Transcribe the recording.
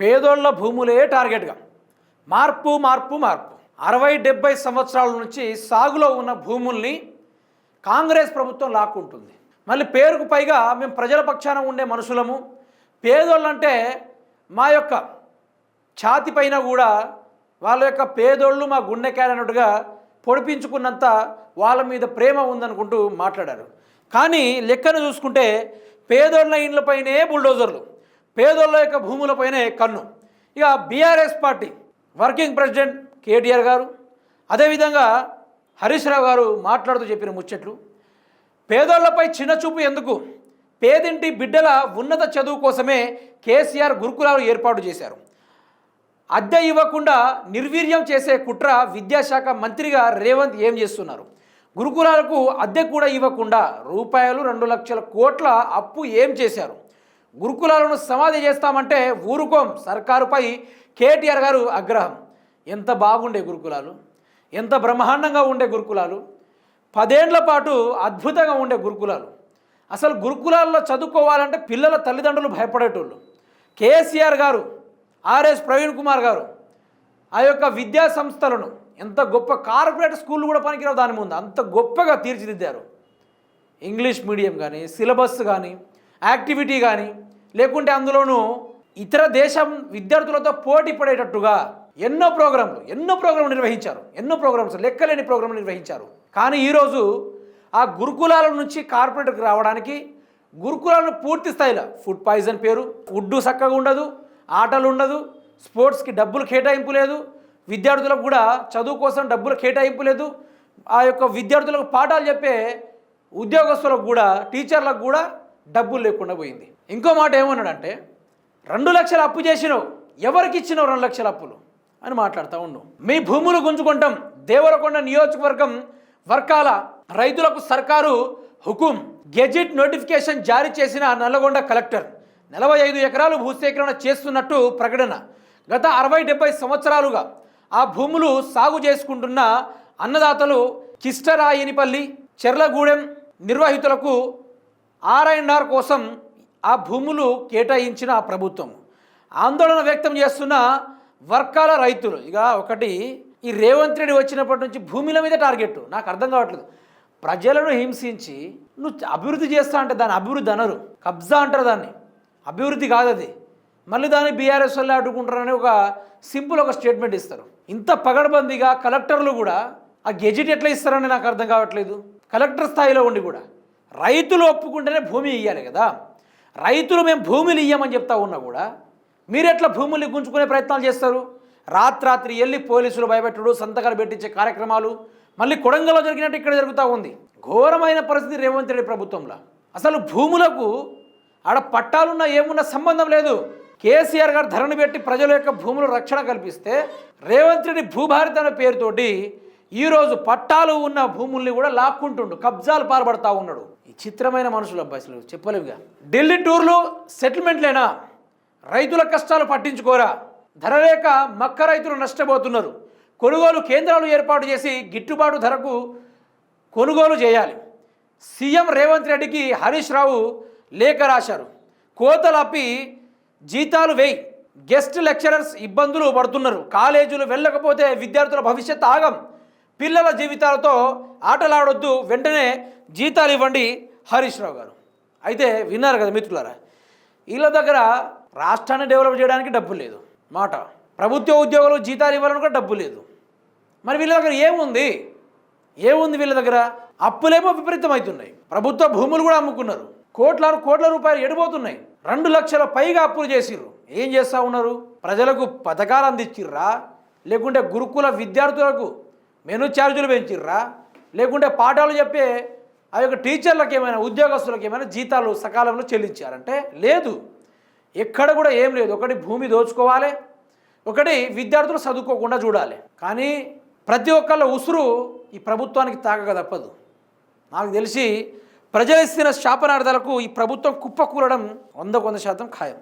పేదోళ్ళ భూములే టార్గెట్గా. మార్పు మార్పు మార్పు. అరవై డెబ్బై సంవత్సరాల నుంచి సాగులో ఉన్న భూముల్ని కాంగ్రెస్ ప్రభుత్వం లాక్కుంటుంది. మళ్ళీ పేరుకు పైగా మేము ప్రజల పక్షాన ఉండే మనుషులము. పేదోళ్ళంటే మా యొక్క ఛాతి పైన కూడా వాళ్ళ యొక్క పేదోళ్ళు మా గుండెకాయనట్టుగా పొడిపించుకున్నంత వాళ్ళ మీద ప్రేమ ఉందనుకుంటూ మాట్లాడారు. కానీ లెక్కను చూసుకుంటే పేదోళ్ళ ఇండ్లపైనే బుల్డోజర్లు. పేదోళ్ళ యొక్క భూములపైనే కన్ను. ఇక BRS party working president KTR garu అదేవిధంగా హరీష్ రావు గారు మాట్లాడుతూ చెప్పిన ముచ్చట్లు పేదోళ్ళపై చిన్నచూపు ఎందుకు? పేదింటి బిడ్డల ఉన్నత చదువు కోసమే కేసీఆర్ గురుకులాలు ఏర్పాటు చేశారు. అద్దె ఇవ్వకుండా నిర్వీర్యం చేసే కుట్ర విద్యాశాఖ మంత్రిగా రేవంత్ ఏం చేస్తున్నారు? గురుకులాలకు అద్దె కూడా ఇవ్వకుండా రూపాయలు రెండు లక్షల కోట్ల అప్పు ఏం చేశారు? గురుకులాలను సమాధి చేస్తామంటే ఊరుకోం సర్కారుపై కేటీఆర్ గారు ఆగ్రహం. ఎంత బాగుండే గురుకులాలు ఎంత బ్రహ్మాండంగా ఉండే గురుకులాలు పదేండ్ల పాటు అద్భుతంగా ఉండే గురుకులాలు. అసలు గురుకులాల్లో చదువుకోవాలంటే పిల్లల తల్లిదండ్రులు భయపడేటోళ్ళు. కేసీఆర్ గారు ఆర్ఎస్ ప్రవీణ్ కుమార్ గారు ఆ యొక్క విద్యా సంస్థలను ఎంత గొప్ప కార్పొరేట్ స్కూళ్ళు కూడా పనికిరావు దాని ముందు. అంత గొప్పగా తీర్చిదిద్దారు. ఇంగ్లీష్ మీడియం కానీ సిలబస్ కానీ యాక్టివిటీ కానీ లేకుంటే అందులోనూ ఇతర దేశం విద్యార్థులతో పోటీ పడేటట్టుగా ఎన్నో ప్రోగ్రాంలు ఎన్నో ప్రోగ్రాంలు నిర్వహించారు. ఎన్నో ప్రోగ్రామ్స్ లెక్కలేని ప్రోగ్రాంలు నిర్వహించారు. కానీ ఈరోజు ఆ గురుకులాల నుంచి కార్పొరేట్కి రావడానికి గురుకులాలను పూర్తి స్థాయిలో ఫుడ్ పాయిజన్ పేరు ఫుడ్ చక్కగా ఉండదు ఆటలు ఉండదు స్పోర్ట్స్కి డబ్బులు కేటాయింపు లేదు విద్యార్థులకు కూడా చదువు కోసం డబ్బులు కేటాయింపు లేదు ఆ యొక్క విద్యార్థులకు పాఠాలు చెప్పే ఉద్యోగస్తులకు కూడా టీచర్లకు కూడా డబ్బులు లేకుండా పోయింది. ఇంకో మాట ఏమన్నాడంటే రెండు లక్షలు అప్పు చేసినావు ఎవరికి ఇచ్చినావు రెండు లక్షల అప్పులు? అని మాట్లాడుతూ ఉండు. మీ భూములు గుంజుకుంటాం దేవరకొండ నియోజకవర్గం వర్గాల రైతులకు సర్కారు హుకుం గెజిట్ నోటిఫికేషన్ జారీ చేసిన నల్లగొండ కలెక్టర్ నలభై ఐదు ఎకరాలు భూసేకరణ చేస్తున్నట్టు ప్రకటన. గత అరవై డెబ్బై సంవత్సరాలుగా ఆ భూములు సాగు చేసుకుంటున్న అన్నదాతలు కిష్టరాయినిపల్లి చెర్లగూడెం నిర్వాహితులకు ఆర్ఎన్ఆర్ కోసం ఆ భూములు కేటాయించిన ఆ ప్రభుత్వం. ఆందోళన వ్యక్తం చేస్తున్న వర్గాల రైతులు. ఇక ఒకటి ఈ రేవంత్ రెడ్డి వచ్చినప్పటి నుంచి భూమిల మీద టార్గెట్. నాకు అర్థం కావట్లేదు. ప్రజలను హింసించి నువ్వు అభివృద్ధి చేస్తా అంటే దాని అభివృద్ధి అనరు. కబ్జా అంటారు దాన్ని. అభివృద్ధి కాదు అది. మళ్ళీ దాన్ని బీఆర్ఎస్ వల్ల అడ్డుకుంటారని ఒక సింపుల్ ఒక స్టేట్మెంట్ ఇస్తారు. ఇంత పగడబందీగా కలెక్టర్లు కూడా ఆ గెజిట్ ఎట్లా ఇస్తారని నాకు అర్థం కావట్లేదు. కలెక్టర్ స్థాయిలో ఉండి కూడా. రైతులు ఒప్పుకుంటేనే భూమి ఇవ్వాలి కదా. రైతులు మేము భూములు ఇయ్యమని చెప్తా ఉన్నా కూడా మీరు ఎట్లా గుంజుకునే ప్రయత్నాలు చేస్తారు? రాత్రాత్రి వెళ్ళి పోలీసులు భయపెట్టుడు సంతకాలు పెట్టించే కార్యక్రమాలు మళ్ళీ కొడంగల్లో జరిగినట్టు ఇక్కడ జరుగుతూ ఉంది. ఘోరమైన పరిస్థితి రేవంత్ రెడ్డి ప్రభుత్వంలో. అసలు భూములకు ఆడ పట్టాలున్నా ఏమున్నా సంబంధం లేదు. కేసీఆర్ గారు ధరను పెట్టి ప్రజల యొక్క భూముల రక్షణ కల్పిస్తే రేవంత్ రెడ్డి భూభారత అనే పేరుతోటి ఈరోజు పట్టాలు ఉన్న భూముల్ని కూడా లాక్కుంటుండు. కబ్జాలు పాల్పడతా ఉన్నాడు. ఈ చిత్రమైన మనుషులు అబ్బాయి అసలు చెప్పలేవుగా. ఢిల్లీ టూర్లు సెటిల్మెంట్లేనా? రైతుల కష్టాలు పట్టించుకోరా? ధర లేక మక్క రైతులు నష్టపోతున్నారు. కొనుగోలు కేంద్రాలు ఏర్పాటు చేసి గిట్టుబాటు ధరకు కొనుగోలు చేయాలి. సీఎం రేవంత్ రెడ్డికి హరీష్ రావు లేఖ రాశారు. కోతలు అప్పి జీతాలు వేయి. గెస్ట్ లెక్చరర్స్ ఇబ్బందులు పడుతున్నారు. కాలేజీలు వెళ్ళకపోతే విద్యార్థుల భవిష్యత్ ఆగం. పిల్లల జీవితాలతో ఆటలాడొద్దు వెంటనే జీతాలు ఇవ్వండి హరీష్ రావు గారు. అయితే విన్నారు కదా మిత్రులారా వీళ్ళ దగ్గర రాష్ట్రాన్ని డెవలప్ చేయడానికి డబ్బు లేదు. మాట ప్రభుత్వ ఉద్యోగులు జీతాలు ఇవ్వాలని కూడా డబ్బు లేదు. మరి వీళ్ళ దగ్గర ఏముంది? ఏముంది వీళ్ళ దగ్గర? అప్పులేమో విపరీతమవుతున్నాయి ప్రభుత్వ భూములు కూడా అమ్ముకున్నారు. కోట్లాను కోట్ల రూపాయలు ఎడిపోతున్నాయి. రెండు లక్షల పైగా అప్పులు చేసిర్రు. ఏం చేస్తూ ఉన్నారు? ప్రజలకు పథకాలు అందించిర్రా లేకుంటే గురుకుల విద్యార్థులకు మెను ఛార్జీలు పెంచిర్రా? లేకుంటే పాఠాలు చెప్పే ఆ యొక్క టీచర్లకు ఏమైనా ఉద్యోగస్తులకు ఏమైనా జీతాలు సకాలంలో చెల్లించారంటే లేదు. ఎక్కడ కూడా ఏం లేదు. ఒకటి భూమి దోచుకోవాలి. ఒకటి విద్యార్థులు చదువుకోకుండా చూడాలి. కానీ ప్రతి ఒక్కళ్ళ ఉసురు ఈ ప్రభుత్వానికి తాగక తప్పదు. నాకు తెలిసి ప్రజలు ఇస్తున్న శాపనార్థాలకు ఈ ప్రభుత్వం కుప్పకూలడం వంద వంద శాతం ఖాయం.